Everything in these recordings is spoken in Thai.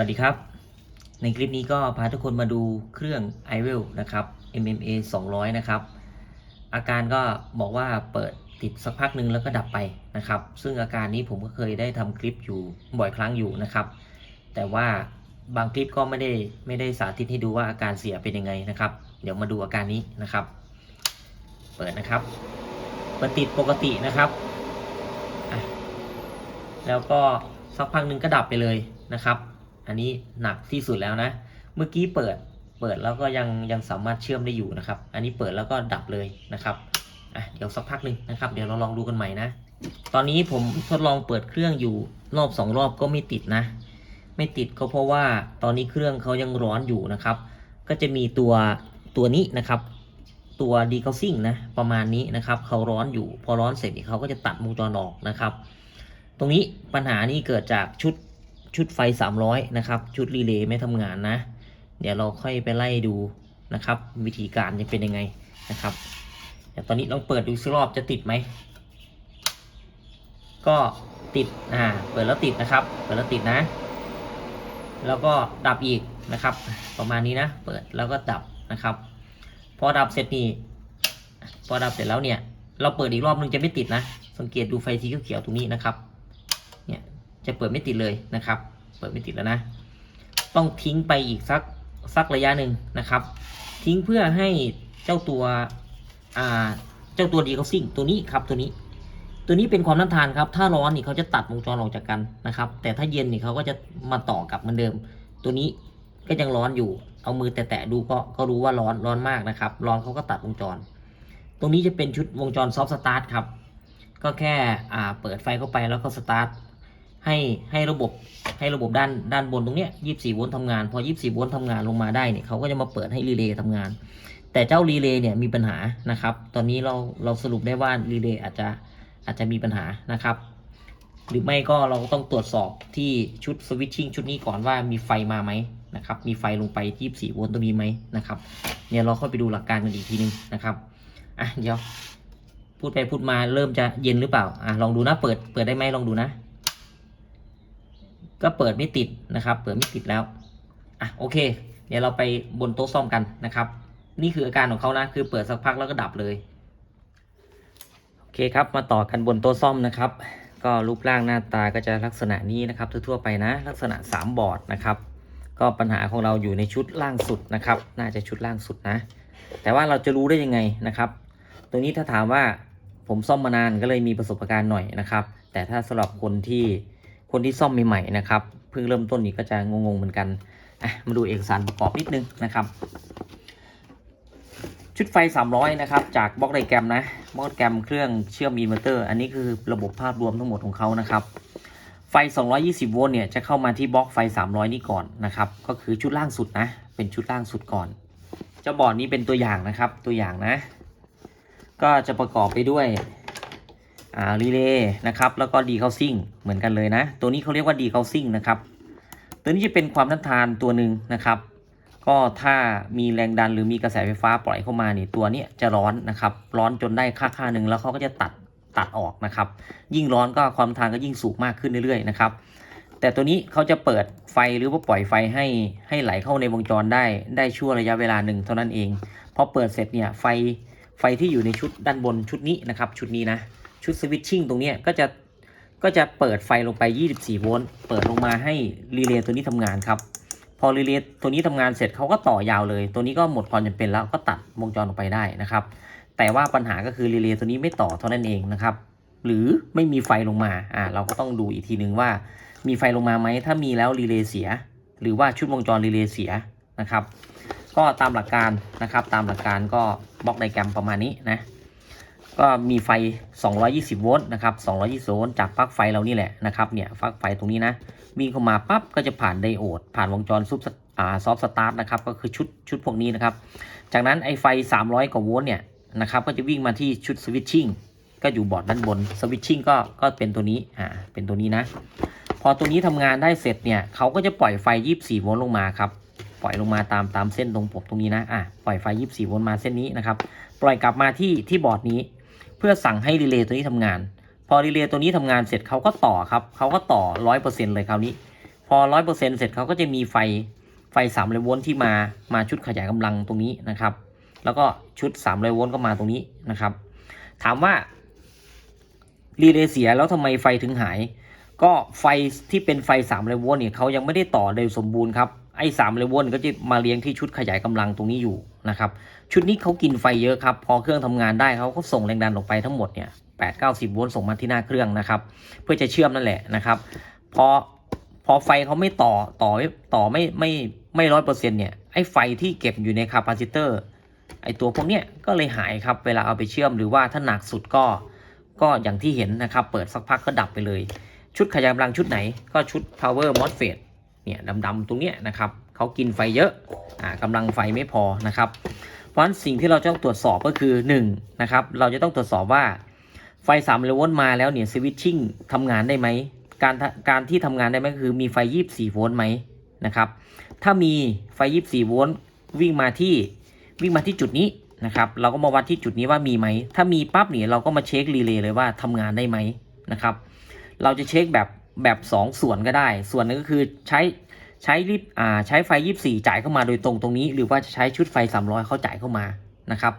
วัสดีครับ ในคลิปนี้ก็พาทุกคนมาดูเครื่อง i w e l นะครับ MMA 200 นะครับ อาการก็บอกว่าเปิดติดสักพักหนึ่งแล้วก็ดับไปนะครับ ซึ่งอาการนี้ผมก็เคยได้ทำคลิปอยู่บ่อยครั้งอยู่นะครับ แต่ว่าบางคลิปก็ไม่ได้ไม่ได้สาธิตให้ดูว่าอาการเสียเป็นยังไงนะครับ เดี๋ยวมาดูอาการนี้นะครับ เปิดนะครับ เปิดติดปกตินะครับแล้วก็สักพักหนึ่งก็ดับไปเลยนะครับ อันนี้หนักที่สุดแล้วนะ เมื่อกี้เปิดเปิดแล้วก็ยังยังสามารถเชื่อมได้อยู่นะครับ อันนี้เปิดแล้วก็ดับเลยนะครับอะเดี๋ยวสักพักหนึ่งนะครับ เดี๋ยวเราลองดูกันใหม่นะ ตอนนี้ผมทดลองเปิดเครื่องอยู่รอบสองรอบก็ไม่ติดนะ ไม่ติดก็เพราะว่าตอนนี้เครื่องเขายังร้อนอยู่นะครับ ก็จะมีตัวตัวนี้นะครับ ตัวดีเคาซิ่งนะประมาณนี้นะครับเขาร้อนอยู่พอร้อนเสร็จเขาก็จะตัดวงจรออกนะครับ ตรงนี้ปัญหานี่เกิดจากชุด ชุดไฟ 300 นะครับ ชุดรีเลย์ไม่ทำงานนะ เดี๋ยวเราค่อยไปไล่ดูนะครับ วิธีการจะเป็นยังไงนะครับเดี๋ยวตอนนี้ลองเปิดดูสักรอบจะติดไหม ก็ติดอ่าเปิดแล้วติดนะครับ เปิดแล้วติดนะ แล้วก็ดับอีกนะครับ ประมาณนี้นะ เปิดแล้วก็ดับนะครับ พอดับเสร็จนี่พอดับเสร็จแล้วเนี่ย เราเปิดอีกรอบนึงจะไม่ติดนะ สังเกตดูไฟสีเขียวๆตรงนี้นะครับ จะเปิดไม่ติดเลยนะครับ เปิดไม่ติดแล้วนะ ต้องทิ้งไปอีกสักสักระยะหนึ่งนะครับ ทิ้งเพื่อให้เจ้าตัวอ่าเจ้าตัวดีเขาซิ่งตัวนี้ครับตัวนี้ ตัวนี้เป็นความต้านทานครับ ถ้าร้อนนี่เขาจะตัดวงจรออกจากกันนะครับ แต่ถ้าเย็นนี่เขาก็จะมาต่อกับเหมือนเดิม ตัวนี้ก็ยังร้อนอยู่ เอามือแตะๆดูก็ก็รู้ว่าร้อนร้อนมากนะครับ ร้อนเขาก็ตัดวงจร ตรงนี้จะเป็นชุดวงจรซอฟต์สตาร์ทครับ ก็แค่อ่าเปิดไฟเข้าไปแล้วก็สตาร์ท ให้ให้ระบบให้ระบบด้านด้านบนตรงเนี้ย24โวลต์ทำงาน พอ24โวลต์ทำงานลงมาได้เนี่ยเขาก็จะมาเปิดให้รีเลย์ทำงาน แต่เจ้ารีเลย์เนี่ยมีปัญหานะครับ ตอนนี้เราเราสรุปได้ว่ารีเลย์อาจจะอาจจะมีปัญหานะครับ หรือไม่ก็เราก็ต้องตรวจสอบที่ชุดสวิตชิ่งชุดนี้ก่อนว่ามีไฟมาไหมนะครับ มีไฟลงไป24โวลต์ตรงนี้ไหมนะครับเนี่ยเราค่อยไปดูหลักการกันอีกทีนึงนะครับอะเดี๋ยวพูดไปพูดมาเริ่มจะเย็นหรือเปล่าอะลองดูนะเปิดเปิดได้ไหมลองดูนะ ก็เปิดไม่ติดนะครับ เปิดไม่ติดแล้วอะโอเค เดี๋ยวเราไปบนโต๊ะซ่อมกันนะครับ นี่คืออาการของเขานะคือเปิดสักพักแล้วก็ดับเลยโอเคครับมาต่อกันบนโต๊ะซ่อมนะครับ ก็รูปร่างหน้าตาก็จะลักษณะนี้นะครับทั่วๆไปนะ ลักษณะ 3 บอร์ดนะครับ ก็ปัญหาของเราอยู่ในชุดล่างสุดนะครับ น่าจะชุดล่างสุดนะ แต่ว่าเราจะรู้ได้ยังไงนะครับตรงนี้ถ้าถามว่าผมซ่อมมานานก็เลยมีประสบการณ์หน่อยนะครับ แต่ถ้าสำหรับคนที่ คนที่ซ่อมใหม่ๆนะครับเพิ่งเริ่มต้นนี่ก็จะงงๆเหมือนกันอะมาดูเอกสารประกอบนิดนึงนะครับ ชุดไฟ 300 นะครับ จากบล็อกไดแกรมนะบล็อกไดแกรมเครื่องเชื่อมอินเวอร์เตอร์ อันนี้คือระบบภาพรวมทั้งหมดของเขานะครับ ไฟ 220 โวลต์เนี่ยจะเข้ามาที่บล็อกไฟ 300 นี่ก่อนนะครับ ก็คือชุดล่างสุดนะ เป็นชุดล่างสุดก่อนเจ้าบอร์ดนี้เป็นตัวอย่างนะครับ ตัวอย่างนะ ก็จะประกอบไปด้วย อ่ารีเลย์นะครับแล้วก็ดีเคาซิ่งเหมือนกันเลยนะ ตัวนี้เขาเรียกว่าดีเคาซิ่งนะครับตัวนี้จะเป็นความต้านทานตัวหนึ่งนะครับ ก็ถ้ามีแรงดันหรือมีกระแสไฟฟ้าปล่อยเข้ามาเนี่ยตัวนี้จะร้อนนะครับ ร้อนจนได้ค่าค่าหนึ่งแล้วเขาก็จะตัดตัดออกนะครับ ยิ่งร้อนก็ความทานก็ยิ่งสูงมากขึ้นเรื่อยๆนะครับแต่ตัวนี้เขาจะเปิดไฟหรือว่าปล่อยไฟให้ให้ไหลเข้าในวงจรได้ได้ชั่วระยะเวลาหนึ่งเท่านั้นเองพอเปิดเสร็จเนี่ยไฟไฟที่อยู่ในชุดด้านบนชุดนี้นะครับ ชุดนี้นะ ชุดสวิตชิ่งตรงนี้ก็จะก็จะเปิดไฟลงไป 24 โวลต์ เปิดลงมาให้รีเลย์ตัวนี้ทำงานครับ พอรีเลย์ตัวนี้ทำงานเสร็จเขาก็ต่อยาวเลย ตัวนี้ก็หมดความจำเป็นแล้วก็ตัดวงจรออกไปได้นะครับ แต่ว่าปัญหาก็คือรีเลย์ตัวนี้ไม่ต่อเท่านั้นเองนะครับ หรือไม่มีไฟลงมา อ่า เราก็ต้องดูอีกทีนึงว่า มีไฟลงมาไหม ถ้ามีแล้วรีเลย์เสีย หรือว่าชุดวงจรรีเลย์เสียนะครับ ก็ตามหลักการนะครับ ตามหลักการก็บล็อกไดแกรมประมาณนี้นะ ก็มีไฟ 220 โวลต์นะครับ 220 โวลต์จากปลั๊กไฟเรานี่แหละนะครับเนี่ยปลั๊กไฟตรงนี้นะวิ่งเข้ามาปั๊บก็จะผ่านไดโอด ผ่านวงจรซุปอ่าซอฟต์สตาร์ทนะครับก็คือชุดชุดพวกนี้นะครับ จากนั้นไอไฟ 300 กว่าโวลต์เนี่ยนะครับก็จะวิ่งมาที่ชุดสวิตชิ่งก็อยู่บอร์ดด้านบนสวิตชิ่งก็ก็เป็นตัวนี้อ่าเป็นตัวนี้นะ พอตัวนี้ทำงานได้เสร็จเนี่ยเขาก็จะปล่อยไฟ 24 โวลต์ลงมาครับปล่อยลงมาตามตามเส้นตรงผมตรงนี้นะอะปล่อยไฟ 24 โวลต์มาเส้นนี้นะครับ ปล่อยกลับมาที่ที่บอร์ดนี้ เพื่อสั่งให้รีเลย์ตัวนี้ทำงาน พอรีเลย์ตัวนี้ทำงานเสร็จเขาก็ต่อครับเขาก็ต่อ100%เปอร์เซ็นต์เลยคราวนี้ พอร้อยเปอร์เซ็นต์เสร็จเขาก็จะมีไฟไฟสามร้อยโวลต์ที่มามาชุดขยายกำลังตรงนี้นะครับ แล้วก็ชุดสามร้อยโวลต์ก็มาตรงนี้นะครับ ถามว่ารีเลย์เสียแล้วทำไมไฟถึงหาย ก็ไฟที่เป็นไฟ3ามโวลต์เนี่ยเขายังไม่ได้ต่อโดยสมบูรณ์ครับ ไอ้สามโวลก็จะมาเลี้ยงที่ชุดขยายกำลังตรงนี้อยู่นะครับชุดนี้เขากินไฟเยอะครับ พอเครื่องทำงานได้เขาก็ส่งแรงดันออกไปทั้งหมดเนี่ยแปดเก้าสิบโวลต์ส่งมาที่หน้าเครื่องนะครับ เพื่อจะเชื่อมนั่นแหละนะครับพอพอไฟเขาไม่ต่อต่อไม่ต่อไม่ไม่ไม่ร้อยเปอร์เซ็นต์เนี่ยไอ้ไฟที่เก็บอยู่ในคาปาซิเตอร์ไอ้ตัวพวกเนี้ยก็เลยหายครับเวลาเอาไปเชื่อมหรือว่าถ้าหนักสุดก็ก็อย่างที่เห็นนะครับ เปิดสักพักก็ดับไปเลย ชุดขยายกำลังชุดไหนก็ชุด power MOSFET เนี่ยดำๆตรงเนี้ยนะครับเขากินไฟเยอะอ่ากำลังไฟไม่พอนะครับ เพราะฉะนั้นสิ่งที่เราจะต้องตรวจสอบก็คือ1นะครับเราจะต้องตรวจสอบว่าไฟ3โวลต์มาแล้วเนี่ยสวิตชิ่งทำงานได้ไหมการการที่ทำงานได้ไหมคือมีไฟ 24 โวลต์ไหมนะครับ ถ้ามีไฟ 24 โวลต์วิ่งมาที่วิ่งมาที่จุดนี้นะครับ เราก็มาวัดที่จุดนี้ว่ามีไหม ถ้ามีปั๊บเนี่ยเราก็มาเช็ครีเลย์เลยว่าทำงานได้ไหมนะครับ เราจะเช็คแบบ แบบ2ส่วนก็ได้ ส่วนหนึงก็คือใช้ใช้รีบอ่าใช้ไฟ 24 จ่ายเข้ามาโดยตรงตรงนี้ หรือว่าจะใช้ชุดไฟ 300 เข้าจ่ายเข้ามานะครับ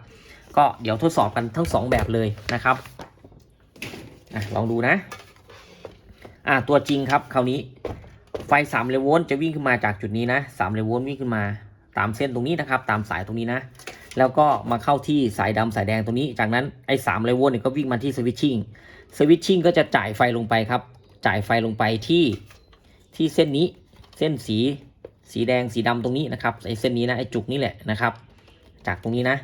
ก็เดี๋ยวทดสอบกันทั้ง 2 แบบเลยนะครับอลองดูนะอ่าตัวจริงครับคราวนี้ไฟ3เลโวลต์จะวิ่งขึ้นมาจากจุดนี้นะ3เลโวลต์วิ่งขึ้นมาตามเส้นตรงนี้นะครับ ตามสายตรงนี้นะ แล้วก็มาเข้าที่สายดำสายแดงตรงนี้ จากนั้นไอ้3เลโวลเนี่ยก็วิ่งมาที่สวิตชิ่งสวิตชิ่งก็จะจ่ายไฟลงไปครับ จ่ายไฟลงไปที่ที่เส้นนี้เส้นสีสีแดงสีดำตรงนี้นะครับไอเส้นนี้นะไอจุกนี่แหละนะครับ จากตรงนี้นะ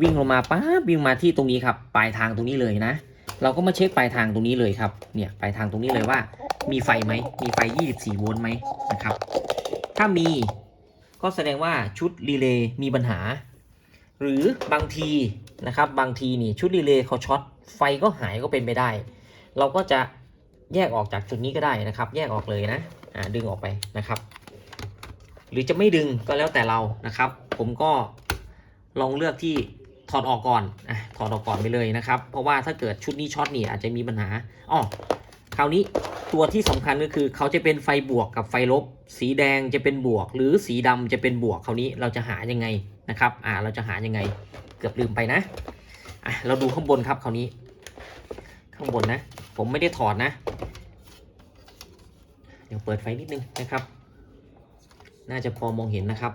วิ่งลงมาป๊าบวิ่งมาที่ตรงนี้ครับปลายทางตรงนี้เลยนะ เราก็มาเช็คปลายทางตรงนี้เลยครับเนี่ยปลายทางตรงนี้เลยว่า มีไฟไหมมีไฟ 24 โวลต์ไหมนะครับถ้ามีก็แสดงว่าชุดรีเลย์มีปัญหา หรือบางทีนะครับบางทีนี่ชุดรีเลย์เขาช็อตไฟก็หายก็เป็นไปได้ เราก็จะ แยกออกจากจุดนี้ก็ได้นะครับ แยกออกเลยนะอ่าดึงออกไปนะครับ หรือจะไม่ดึงก็แล้วแต่เรานะครับ ผมก็ลองเลือกที่ถอดออกก่อนอะถอดออกก่อนไปเลยนะครับ เพราะว่าถ้าเกิดชุดนี้ช็อตนี่อาจจะมีปัญหาอ๋อคราวนี้ตัวที่สำคัญก็คือเขาจะเป็นไฟบวกกับไฟลบ สีแดงจะเป็นบวก หรือสีดำจะเป็นบวกคราวนี้เราจะหายังไงนะครับ อ่าเราจะหายังไงเกือบลืมไปนะอะเราดูข้างบนครับคราวนี้ ข้างบนนะ ผมไม่ได้ถอดนะ เดี๋ยวเปิดไฟนิดนึงนะครับ น่าจะพอมองเห็นนะครับ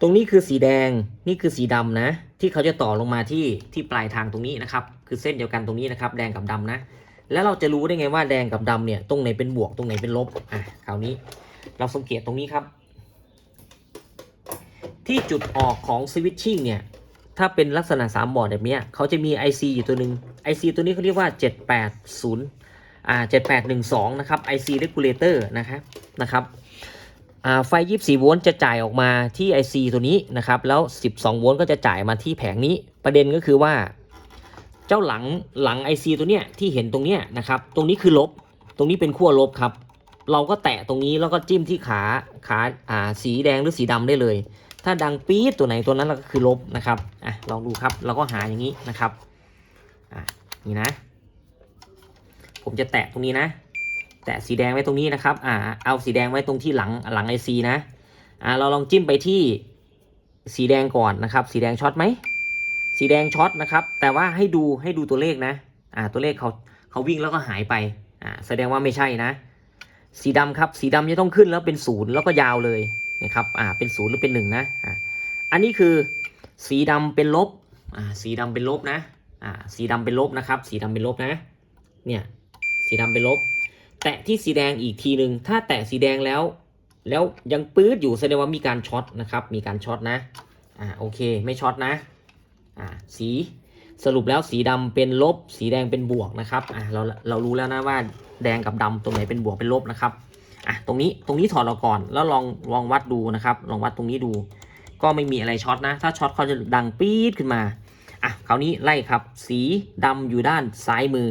ตรงนี้คือสีแดงนี่คือสีดำนะ ที่เขาจะต่อลงมาที่ที่ปลายทางตรงนี้นะครับ คือเส้นเดียวกันตรงนี้นะครับ แดงกับดำนะ แล้วเราจะรู้ได้ไงว่าแดงกับดำเนี่ยตรงไหนเป็นบวกตรงไหนเป็นลบอะคราวนี้เราสังเกตตรงนี้ครับ ที่จุดออกของสวิตชิ่งเนี่ย ถ้าเป็นลักษณะ 3 บอร์ดแบบนี้เขาจะมี IC อยู่ตัวหนึ่ง IC ตัวนี้เขาเรียกว่า 780อ่า7812 นะครับ IC regulator นะครับนะครับอ่าไฟ 24 โวลต์จะจ่ายออกมาที่ IC ตัวนี้นะครับ แล้ว 12 โวลต์ก็จะจ่ายมาที่แผงนี้ ประเด็นก็คือว่า เจ้าหลังหลัง IC ตัวเนี้ยที่เห็นตรงเนี้ยนะครับ ตรงนี้คือลบ ตรงนี้เป็นขั้วลบครับ เราก็แตะตรงนี้แล้วก็จิ้มที่ขาขาอ่าสีแดงหรือสีดำได้เลย ถ้าดังปี๊ดตัวไหนตัวนั้นเราก็คือลบนะครับอะลองดูครับเราก็หาอย่างนี้นะครับอะนี่นะ ผมจะแตะตรงนี้นะ แตะสีแดงไว้ตรงนี้นะครับอ่าเอาสีแดงไว้ตรงที่หลังหลังไอซีนะอ่าเราลองจิ้มไปที่สีแดงก่อนนะครับ สีแดงช็อตไหมสีแดงช็อตนะครับ แต่ว่าให้ดูให้ดูตัวเลขนะอ่าตัวเลขเขาเขาวิ่งแล้วก็หายไปอ่าแสดงว่าไม่ใช่นะ สีดำครับ สีดำจะต้องขึ้นแล้วเป็นศูนย์แล้วก็ยาวเลย นะครับอ่าเป็นศูนย์หรือเป็นหนึ่งนะอ่าอันนี้คือสีดำเป็นลบอ่าสีดำเป็นลบนะอ่าสีดำเป็นลบนะครับ สีดำเป็นลบนะเนี่ยสีดำเป็นลบ แตะที่สีแดงอีกทีหนึ่งถ้าแตะสีแดงแล้ว แล้วยังปื๊ดอยู่แสดงว่ามีการช็อตนะครับ มีการช็อตนะอ่าโอเคไม่ช็อตนะอ่าสีสรุปแล้วสีดำเป็นลบ สีแดงเป็นบวกนะครับอ่าเราเรารู้แล้วนะว่าแดงกับดำตรงไหนเป็นบวกเป็นลบนะครับ อะตรงนี้ตรงนี้ถอดออกก่อน แล้วลองลองวัดดูนะครับ ลองวัดตรงนี้ดู ก็ไม่มีอะไรช็อตนะ ถ้าช็อตเขาจะดังปี๊ดขึ้นมาอะคราวนี้ไล่ครับ สีดำอยู่ด้านซ้ายมือ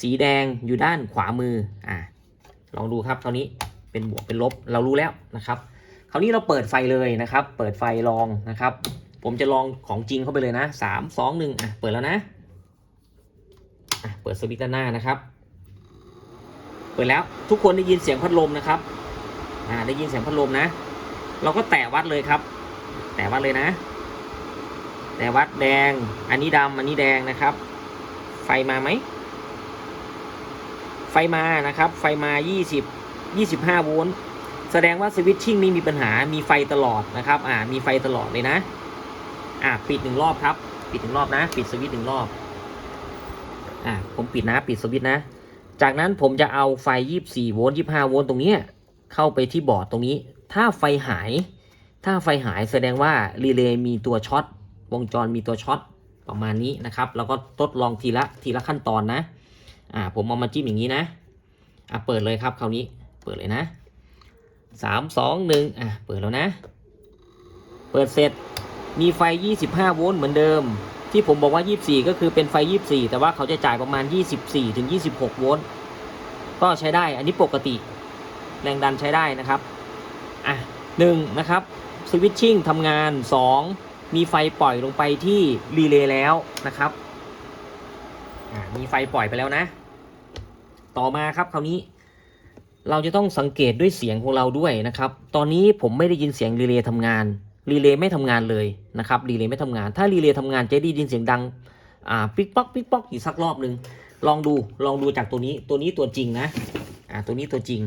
สีแดงอยู่ด้านขวามืออะลองดูครับคราวนี้เป็นบวกเป็นลบเรารู้แล้วนะครับคราวนี้เราเปิดไฟเลยนะครับ เปิดไฟลองนะครับ ผมจะลองของจริงเข้าไปเลยนะสามสองหนึ่งอะเปิดแล้วนะอะเปิดสวิตช์ด้านหน้านะครับ เปิดแล้วทุกคนได้ยินเสียงพัดลมนะครับอ่าได้ยินเสียงพัดลมนะ เราก็แตะวัดเลยครับ แตะวัดเลยนะ แตะวัดแดง อันนี้ดำอันนี้แดงนะครับ ไฟมาไหม ไฟมานะครับ ไฟมา 20 25โวลต์แสดงว่าสวิตชิ่งนี่มีปัญหามีไฟตลอดนะครับ อ่ามีไฟตลอดเลยนะ อ่าปิดหนึ่งรอบครับ ปิดหนึ่งรอบนะ ปิดสวิตช์หนึ่งรอบ อ่าผมปิดนะ ปิดสวิตช์นะ จากนั้นผมจะเอาไฟ 24 โวลต์ 25 โวลต์ตรงนี้เข้าไปที่บอร์ดตรงนี้ ถ้าไฟหาย ถ้าไฟหายแสดงว่ารีเลย์มีตัวช็อต วงจรมีตัวช็อตประมาณนี้นะครับ แล้วก็ทดลองทีละทีละขั้นตอนนะ อ่า ผมเอามาจิ้มอย่างนี้นะ อะเปิดเลยครับคราวนี้ เปิดเลยนะสามสองหนึ่งอะ เปิดแล้วนะ เปิดเสร็จ มีไฟ 25 โวลต์เหมือนเดิม ที่ผมบอกว่า 24 ก็คือเป็นไฟ 24 แต่ว่าเขาจะจ่ายประมาณ 24 ถึง 26 โวลต์ ก็ใช้ได้ อันนี้ปกติ แรงดันใช้ได้นะครับ อะหนึ่งนะครับ สวิตชิ่งทำงาน 2 มีไฟปล่อยลงไปที่รีเลย์แล้วนะครับ อ่า มีไฟปล่อยไปแล้วนะ ต่อมาครับคราวนี้ เราจะต้องสังเกตด้วยเสียงของเราด้วยนะครับ ตอนนี้ผมไม่ได้ยินเสียงรีเลย์ทำงาน รีเลย์ไม่ทำงานเลยนะครับรีเลย์ไม่ทำงาน ถ้ารีเลย์ทำงานจะได้ยินเสียงดังอ่าปิ๊กป๊อกปิ๊กป๊อกอีกสักรอบหนึ่งลองดูลองดูจากตัวนี้ตัวนี้ตัวจริงนะอ่าตัวนี้ตัวจริง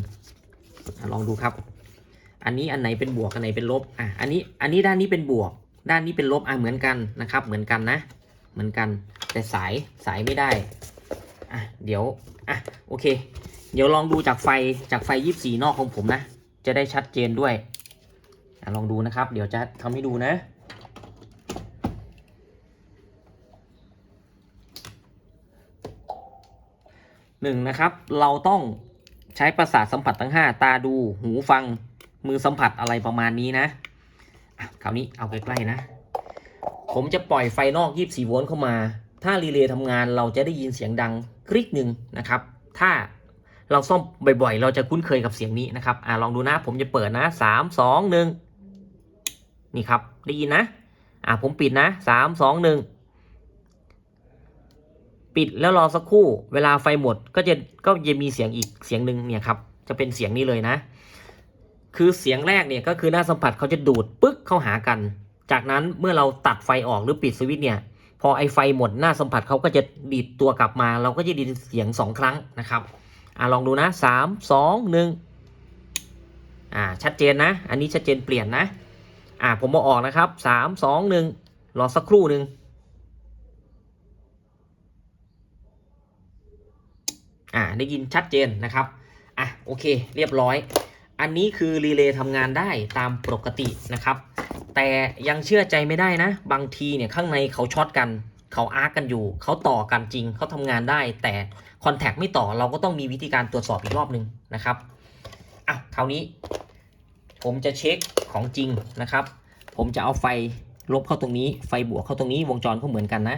อลองดูครับ อันนี้อันไหนเป็นบวกอันไหนเป็นลบอะอันนี้อันนี้ด้านนี้เป็นบวก ด้านนี้เป็นลบอะเหมือนกันนะครับ เหมือนกันนะ เหมือนกัน แต่สายสายไม่ได้อะเดี๋ยวอะโอเค เดี๋ยวลองดูจากไฟจากไฟ 24 นอกของผมนะ จะได้ชัดเจนด้วย อลองดูนะครับ เดี๋ยวจะทำให้ดูนะ หนึ่งนะครับ เราต้องใช้ประสาทสัมผัสทั้ง 5 ตาดู หูฟัง มือสัมผัสอะไรประมาณนี้นะคราวนี้เอาใกล้ๆนะ ผมจะปล่อยไฟนอก 24 โวลต์เข้ามา ถ้ารีเลย์ทำงานเราจะได้ยินเสียงดังกริ๊กหนึ่งนะครับ ถ้าเราซ่อมบ่อยๆ เราจะคุ้นเคยกับเสียงนี้นะครับ อ่าลองดูนะ ผมจะเปิดนะสามสองห นี่ครับได้ยินนะอ่าผมปิดนะสามสองหนึ่งปิดแล้วรอสักครู่ เวลาไฟหมดก็จะก็จะมีเสียงอีกเสียงหนึ่งเนี่ยครับจะเป็นเสียงนี้เลยนะ คือเสียงแรกเนี่ยก็คือหน้าสัมผัสเขาจะดูดปึ๊กเข้าหากัน จากนั้นเมื่อเราตัดไฟออกหรือปิดสวิตช์เนี่ย พอไอไฟหมดหน้าสัมผัสเขาก็จะดีดตัวกลับมา เราก็จะไดยินเสียงสองครั้งนะครับอ่าลองดูนะสามสองหนึ่งอ่าชัดเจนนะ อันนี้ชัดเจนเปลี่ยนนะ อ่าผมมาออกนะครับสามสองหนึ่งรอสักครู่หนึ่งอ่าได้ยินชัดเจนนะครับอะโอเค เรียบร้อย อันนี้คือรีเลย์ทำงานได้ตามปกตินะครับ แต่ยังเชื่อใจไม่ได้นะ บางทีเนี่ยข้างในเขาช็อตกัน เขาอาร์กกันอยู่ เขาต่อกันจริง เขาทำงานได้ แต่คอนแทคไม่ต่อเราก็ต้องมีวิธีการตรวจสอบอีกรอบหนึ่งนะครับอะคราวนี้ ผมจะเช็คของจริงนะครับ ผมจะเอาไฟลบเข้าตรงนี้ ไฟบวกเข้าตรงนี้ วงจรก็เหมือนกันนะ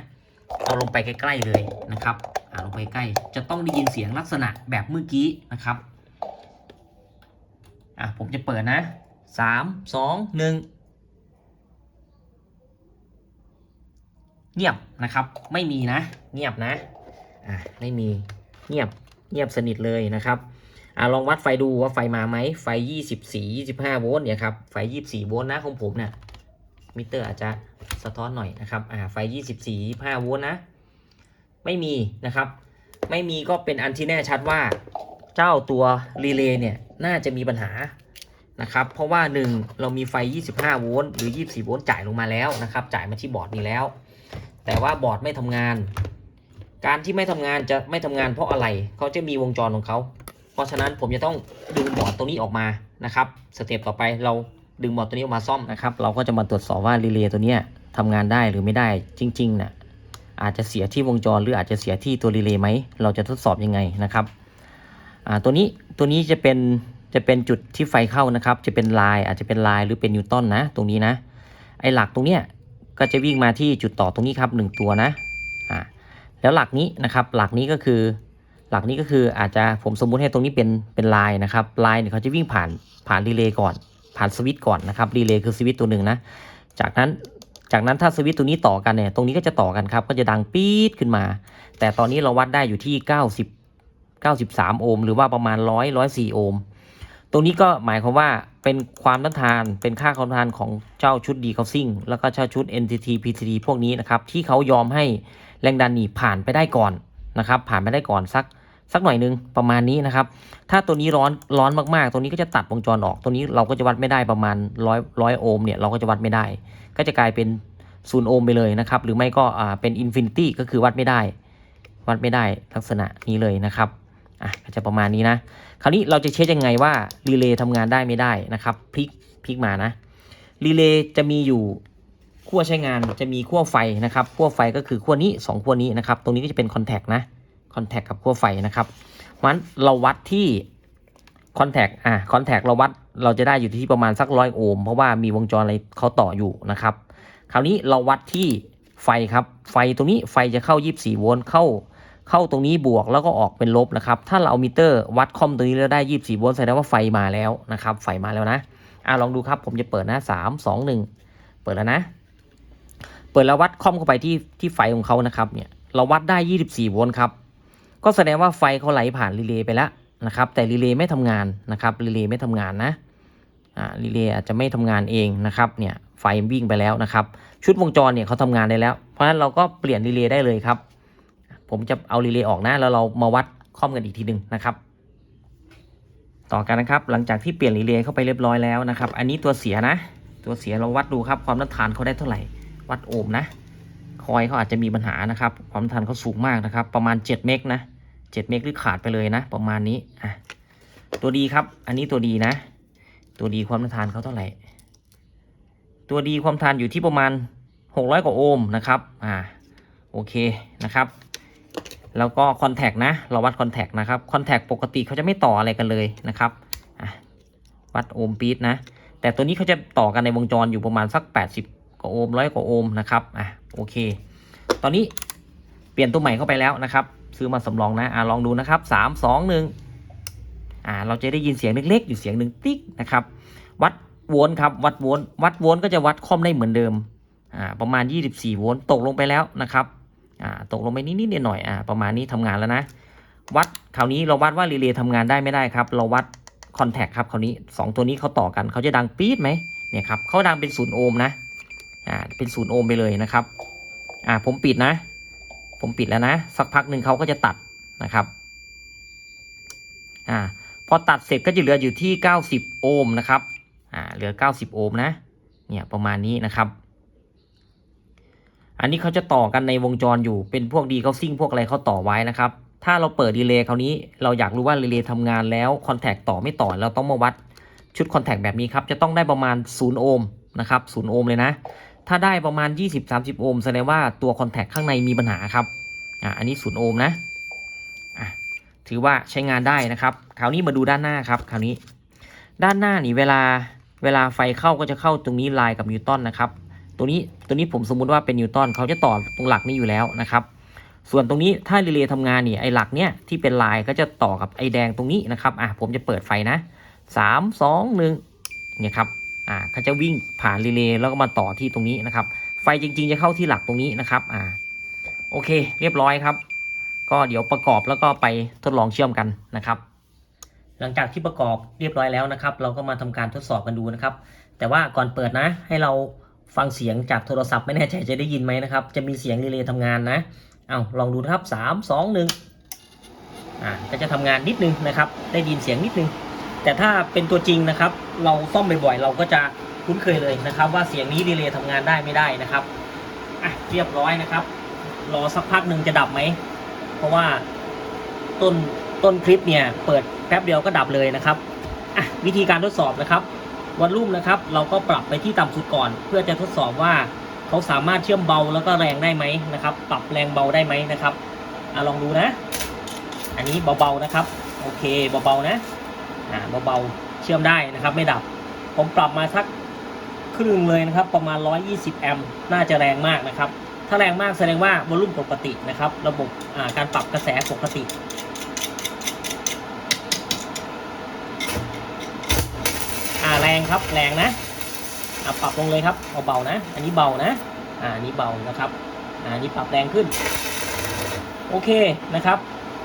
เอาลงไปใกล้ๆเลยนะครับอ่าลงไปใกล้ จะต้องได้ยินเสียงลักษณะแบบเมื่อกี้นะครับ อะ ผมจะเปิดนะสามสองหนึ่งเงียบนะครับ ไม่มีนะ เงียบนะ อะ ไม่มี เงียบ เงียบสนิทเลยนะครับ อะลองวัดไฟดูว่าไฟมาไหมไฟ 24 25 โวลต์เนี่ยครับไฟ 24 โวลต์นะของผมเนี่ยมิเตอร์อาจจะสะท้อนหน่อยนะครับอ่าไฟ 24 25 โวลต์นะ ไม่มีนะครับ ไม่มีก็เป็นอันที่แน่ชัดว่าเจ้าตัวรีเลย์เนี่ยน่าจะมีปัญหานะครับ เพราะว่า 1 เรามีไฟ 25 โวลต์หรือ 24 โวลต์จ่ายลงมาแล้วนะครับ จ่ายมาที่บอร์ดนี้แล้ว แต่ว่าบอร์ดไม่ทำงาน การที่ไม่ทำงานจะไม่ทำงานเพราะอะไร เขาจะมีวงจรของเขา เพราะฉะนั้นผมจะต้องดึงบอร์ดตัวนี้ออกมานะครับสเต็ปต่อไปเราดึงบอร์ดตัวนี้ออกมาซ่อมนะครับ เราก็จะมาตรวจสอบว่ารีเลย์ตัวเนี้ยทำงานได้หรือไม่ได้จริงๆนะ่ะอาจจะเสียที่วงจรหรืออาจจะเสียที่ตัวรีเลย์ไหมเราจะทดสอบยังไงนะครับตัวนี้ตัวนี้จะเป็นจะเป็นจุดที่ไฟเข้านะครับ จะเป็นลายอาจจะเป็นลายหรือเป็นนิวตันนะ ตรงนี้นะ ไอหลักตรงเนี้ยก็จะวิ่งมาที่จุดต่อตรงนี้ครับหนึ่งตัวนะอ่าแล้วหลักนี้นะครับหลักนี้ก็คือ หลักนี้ก็คืออาจจะผมสมมุติให้ตรงนี้เป็นเป็นลายนะครับลายเนี่ยเขาจะวิ่งผ่านผ่านรีเลย์ก่อน ผ่านสวิตช์ก่อนนะครับรีเลย์คือสวิตช์ตัวหนึ่งนะจากนั้นจากนั้นถ้าสวิตช์ตัวนี้ต่อกันเนี่ยตรงนี้ก็จะต่อกันครับก็จะดังปี๊ดขึ้นมา แต่ตอนนี้เราวัดได้อยู่ที่ 90 93 โอห์มหรือว่าประมาณ 100 104 โอห์มตรงนี้ก็หมายความว่าเป็นความต้านทานเป็นค่าความต้านทานของเจ้าชุดดีคาซิ่งแล้วก็เจ้าชุด NTT PTT พวกนี้นะครับที่เขายอมให้แรงดันหนีผ่านไปได้ก่อน นะครับผ่านไปได้ก่อนสักสักหน่อยหนึงประมาณนี้นะครับ ถ้าตัวนี้ร้อนร้อนมากๆ ตัวนี้ก็จะตัดวงจรออก ตัวนี้เราก็จะวัดไม่ได้ประมาณร้อยร้อยโอห์มเนี่ยเราก็จะวัดไม่ได้ ก็จะกลายเป็นศูนย์โอห์มไปเลยนะครับ หรือไม่ก็อ่าเป็นอินฟินิตี้ก็คือวัดไม่ได้ วัดไม่ได้ลักษณะนี้เลยนะครับอะก็จะประมาณนี้นะ คราวนี้เราจะเช็คยังไงว่ารีเลย์ทำงานได้ไม่ได้นะครับพลิกพลิกมานะรีเลย์จะมีอยู่ ขั้วใช้งานจะมีขั้วไฟนะครับขั้วไฟก็คือขั้วนี้ 2ขั้วนี้นะครับ ตรงนี้ก็จะเป็นคอนแทคนะคอนแทคกับขั้วไฟนะครับเพราะฉะนั้นเราวัดที่คอนแทคอะคอนแทคเราวัดเราจะได้อยู่ที่ประมาณสักร้อยโอห์มเพราะว่ามีวงจรอะไรเขาต่ออยู่นะครับ คราวนี้เราวัดที่ไฟครับ ไฟตรงนี้ไฟจะเข้า 24 โวลต์เข้าเข้าตรงนี้บวกแล้วก็ออกเป็นลบนะครับ ถ้าเราเอามิเตอร์วัดคอมตรงนี้แล้วได้ 24 โวลต์แสดงว่าไฟมาแล้วนะครับ ไฟมาแล้วนะอะลองดูครับผมจะเปิดนะ3 2 1 เปิดแล้วนะ ปิดแล้ววัดคอมเข้าไปที่ที่ไฟของเขานะครับเนี่ยเราวัดได้ 24 โวลต์ครับ ก็แสดงว่าไฟเขาไหลผ่านรีเลย์ไปแล้วนะครับ แต่รีเลย์ไม่ทำงานนะครับรีเลย์ไม่ทำงานนะอ่ารีเลย์อาจจะไม่ทำงานเองนะครับเนี่ยไฟวิ่งไปแล้วนะครับ ชุดวงจรเนี่ยเขาทำงานได้แล้ว เพราะฉะนั้นเราก็เปลี่ยนรีเลย์ได้เลยครับ ผมจะเอารีเลย์ออกนะแล้วเรามาวัดคอมกันอีกทีหนึ่งนะครับ ต่อกันนะครับ หลังจากที่เปลี่ยนรีเลย์เข้าไปเรียบร้อยแล้วนะครับ อันนี้ตัวเสียนะ ตัวเสียเราวัดดูครับความต้านทานเขาได้เท่าไหร่ วัดโอห์มนะ คอยเขาอาจจะมีปัญหานะครับ ความทานเขาสูงมากนะครับ ประมาณ 7 เมกนะ 7 เมกหรือขาดไปเลยนะ ประมาณนี้อะตัวดีครับ อันนี้ตัวดีนะ ตัวดีความทานเขาเท่าไหร่ ตัวดีความทานอยู่ที่ประมาณ 600 กว่าโอห์มนะครับอ่าโอเคนะครับแล้วก็คอนแทคนะ เราวัดคอนแทคนะครับ คอนแทคปกติเขาจะไม่ต่ออะไรกันเลยนะครับอะวัดโอห์มปีดนะ แต่ตัวนี้เขาจะต่อกันในวงจรอยู่ประมาณสัก 80 กว่าโอห์มร้อยกว่าโอห์มนะครับอะโอเค ตอนนี้เปลี่ยนตัวใหม่เข้าไปแล้วนะครับ ซื้อมาสำรองนะอะลองดูนะครับ3 2 1อ่าเราจะได้ยินเสียงเล็กๆ อยู่เสียงหนึ่งติ๊กนะครับ วัดโวลต์ครับวัดโวลต์วัดโวลต์ก็จะวัดคอมได้เหมือนเดิมอ่าประมาณ 24 โวลต์ตกลงไปแล้วนะครับอ่าตกลงไปนิดๆหน่อยๆอ่าประมาณนี้ทำงานแล้วนะ วัดคราวนี้เราวัดว่ารีเลย์ทำงานได้ไม่ได้ครับ เราวัดคอนแทคครับคราวนี้ 2 ตัวนี้เขาต่อกันเขาจะดังปี๊ดไหมเนี่ยครับเขาดังเป็นศูนย์โอห์มนะ อ่าเป็นศูนย์โอห์มไปเลยนะครับอ่าผมปิดนะ ผมปิดแล้วนะ สักพักหนึ่งเขาก็จะตัดนะครับอ่าพอตัดเสร็จก็จะเหลืออยู่ที่ 90 โอห์มนะครับอ่าเหลือ 90 โอห์มนะเนี่ยประมาณนี้นะครับอันนี้เขาจะต่อกันในวงจรอยู่เป็นพวกดีเขาซิ่งพวกอะไรเขาต่อไว้นะครับ ถ้าเราเปิดดีเลย์คราวนี้เราอยากรู้ว่ารีเลย์ทำงานแล้วคอนแทคต่อไม่ต่อเราต้องมาวัดชุดคอนแทคแบบนี้ครับ จะต้องได้ประมาณ 0 โอห์มนะครับ 0 โอห์มเลยนะ ถ้าได้ประมาณ 20-30 โอห์มแสดงว่าตัวคอนแทคข้างในมีปัญหาครับอ่าอันนี้0โอห์มนะอะถือว่าใช้งานได้นะครับ คราวนี้มาดูด้านหน้าครับ คราวนี้ ด้านหน้านี่เวลาเวลาไฟเข้าก็จะเข้าตรงนี้ลน์กับนิวตันนะครับ ตัวนี้ตัวนี้ผมสมมุติว่าเป็นนิวตันเขาจะต่อตรงหลักนี้อยู่แล้วนะครับ ส่วนตรงนี้ถ้ารีเลย์ทำงานนี่ไอ้หลักเนี้ยที่เป็นลายก็จะต่อกับไอ้แดงตรงนี้นะครับอะผมจะเปิดไฟนะสามสองหนึ่งเนี่ยครับ อ่าเขาจะวิ่งผ่านรีเลย์แล้วก็มาต่อที่ตรงนี้นะครับ ไฟจริง ๆ จะเข้าที่หลักตรงนี้นะครับอ่าโอเค เรียบร้อยครับ ก็เดี๋ยวประกอบแล้วก็ไปทดลองเชื่อมกันนะครับ หลังจากที่ประกอบเรียบร้อยแล้วนะครับ เราก็มาทำการทดสอบกันดูนะครับ แต่ว่าก่อนเปิดนะ ให้เราฟังเสียงจากโทรศัพท์ไม่แน่ใจจะได้ยินไหมนะครับ จะมีเสียงรีเลย์ทำงานนะเอาลองดูนะครับสามสองหนึ่งอ่าก็จะทำงานนิดนึงนะครับ ได้ยินเสียงนิดนึง แต่ถ้าเป็นตัวจริงนะครับ เราซ่อมบ่อยๆเราก็จะคุ้นเคยเลยนะครับ ว่าเสียงนี้รีเลย์ทำงานได้ไม่ได้นะครับอะเรียบร้อยนะครับ รอสักพักหนึ่งจะดับไหม เพราะว่าต้นต้นคลิปเนี่ยเปิดแป๊บเดียวก็ดับเลยนะครับอะวิธีการทดสอบนะครับวันรุ่มนะครับ เราก็ปรับไปที่ต่ำสุดก่อน เพื่อจะทดสอบว่าเขาสามารถเชื่อมเบาแล้วก็แรงได้ไหมนะครับ ปรับแรงเบาได้ไหมนะครับอะลองดูนะ อันนี้เบาๆนะครับ โอเคเบาๆนะ อ่าเบาๆเชื่อมได้นะครับ ไม่ดับ ผมปรับมาสักครึ่งเลยนะครับ ประมาณ 120 แอมป์น่าจะแรงมากนะครับ ถ้าแรงมากแสดงว่าวอลลุ่มปกตินะครับ ระบบอ่าการปรับกระแสปกติแรงครับแรงนะปรับลงเลยครับเอาเบานะ อันนี้เบานะอ่าอันนี้เบานะครับอ่าอันนี้ปรับแรงขึ้น โอเคนะครับ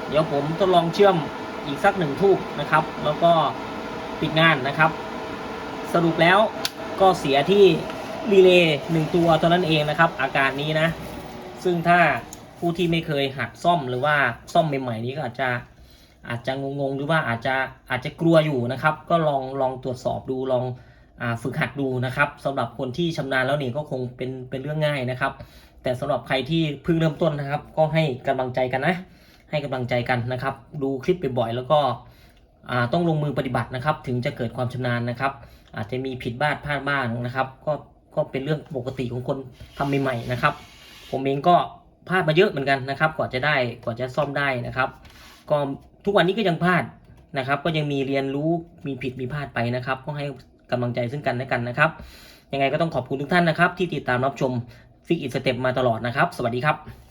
เดี๋ยวผมทดลองเชื่อม อีกสักหนึ่งทูบนะครับ แล้วก็ปิดงานนะครับ สรุปแล้วก็เสียที่รีเลย์หนึ่งตัวเท่านั้นเองนะครับ อาการนี้นะ ซึ่งถ้าผู้ที่ไม่เคยหัดซ่อมหรือว่าซ่อมใหม่ๆนี้ก็อาจจะอาจจะงงๆหรือว่าอาจจะอาจจะกลัวอยู่นะครับ ก็ลองลองตรวจสอบดูลองอฝึกหัดดูนะครับสำหรับคนที่ชำนาญแล้วนี่ก็คงเป็นเป็นเรื่องง่ายนะครับ แต่สำหรับใครที่เพิ่งเริ่มต้นนะครับ ก็ให้กำลังใจกันนะ ให้กำลังใจกันนะครับ ดูคลิปบ่อยๆแล้วก็ต้องลงมือปฏิบัตินะครับ ถึงจะเกิดความชำนาญนะครับ อาจจะมีผิดบ้างพลาดบ้างนะครับ ก็ก็เป็นเรื่องปกติของคนทำใหม่ๆนะครับ ผมเองก็พลาดมาเยอะเหมือนกันนะครับ กว่าจะได้กว่าจะซ่อมได้นะครับ ก็ทุกวันนี้ก็ยังพลาดนะครับ ก็ยังมีเรียนรู้มีผิดมีพลาดไปนะครับ ก็ให้กำลังใจซึ่งกันและกันนะครับ ยังไงก็ต้องขอบคุณทุกท่านนะครับ ที่ติดตามรับชมฟิกอินสเต็ปมาตลอดนะครับ สวัสดีครับ